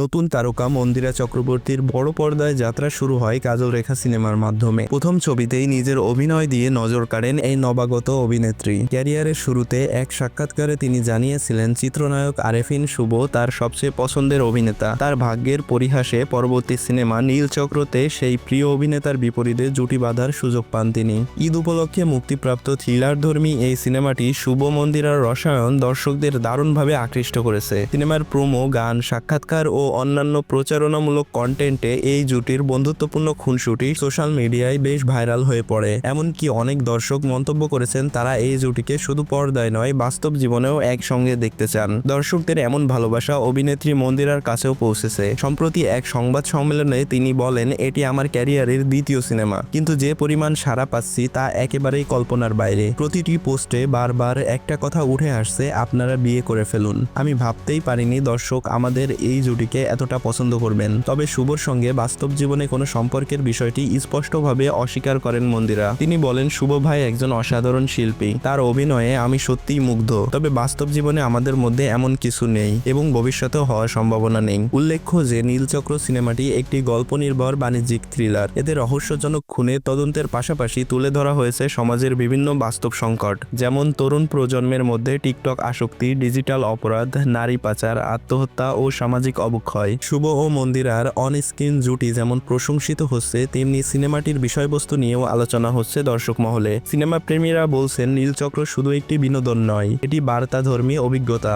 নতুন তারকা মন্দিরা চক্রবর্তীর বড় পর্দায় যাত্রা শুরু হয় কাজল রেখা সিনেমার মাধ্যমে। প্রথম ছবিতেই নিজের অভিনয় দিয়ে নজর কাড়েন এই নবাগত অভিনেত্রী। ক্যারিয়ারের শুরুতে এক সাক্ষাৎকারে তিনি জানিয়েছিলেন, চিত্রনায়ক আরেফিন শুভ তার সবচেয়ে পছন্দের অভিনেতা। তার ভাগ্যের পরিহাসে পরবর্তী সিনেমা নীলচক্রতে সেই প্রিয় অভিনেতার বিপরীতে জুটি বাঁধার সুযোগ পান তিনি। ঈদ উপলক্ষে মুক্তিপ্রাপ্ত থ্রিলারধর্মী এই সিনেমাটি শুভ মন্দিরার রসায়ন দর্শকদের দারুণভাবে আকৃষ্ট করেছে। সিনেমার প্রোমো, গান, সাক্ষাৎকার ও অন্যান্য প্রচারণামূলক কন্টেন্টে এই জুটির বন্ধুত্বপূর্ণ খুনসুটি সোশ্যাল মিডিয়ায় বেশ ভাইরাল হয়ে পড়ে। এমনকি অনেক দর্শক মন্তব্য করেছেন, তারা এই জুটিকে শুধু পর্দায় নয়, বাস্তব জীবনেও একসঙ্গে দেখতে চান। দর্শকদের এমন ভালোবাসা অভিনেত্রী মন্দিরার কাছেও পৌঁছেছে। সম্প্রতি এক সংবাদ সম্মেলনে তিনি বলেন, এটি আমার ক্যারিয়ারের দ্বিতীয় সিনেমা। কিন্তু যে পরিমাণ সাড়া পাচ্ছি তা একেবারেই কল্পনার বাইরে। প্রতিটি পোস্টে বারবার একটা কথা উঠে আসছে, আপনারা বিয়ে করে ফেলুন। আমি ভাবতেই পারিনি দর্শক আমাদের এই জুটিকে এতটা পছন্দ করবেন। তবে শুভর সঙ্গে বাস্তব জীবনে কোনো সম্পর্কের বিষয়টি স্পষ্টভাবে অস্বীকার করেন মন্দিরা। তিনি বলেন, শুভ ভাই একজন অসাধারণ শিল্পী। তার অভিনয়ে আমি সত্যিই মুগ্ধ। তবে বাস্তব জীবনে আমাদের মধ্যে এমন কিছু নেই এবং ভবিষ্যতে হওয়ার সম্ভাবনা নেই। উল্লেখ্য যে, নীলচক্র সিনেমাটি একটি গল্প নির্ভর বাণিজ্যিক থ্রিলার। এতে রহস্যজনক খুনে তদন্তের পাশাপাশি তুলে ধরা হয়েছে সমাজের বিভিন্ন বাস্তব সংকট। যেমন, তরুণ প্রজন্মের মধ্যে টিকটক আসক্তি, ডিজিটাল অপরাধ, নারী পাচার, আত্মহত্যা ও সামাজিক অবক্ষয় শুভ ও মন্দিরার অন স্ক্রিন জুটি যেমন প্রশংসিত হচ্ছে, তেমনি সিনেমাটির বিষয়বস্তু নিয়েও আলোচনা হচ্ছে দর্শক মহলে। সিনেমা প্রেমীরা বলছেন, নীলচক্র শুধু একটি বিনোদন নয়, এটি বার্তাধর্মী অভিজ্ঞতা।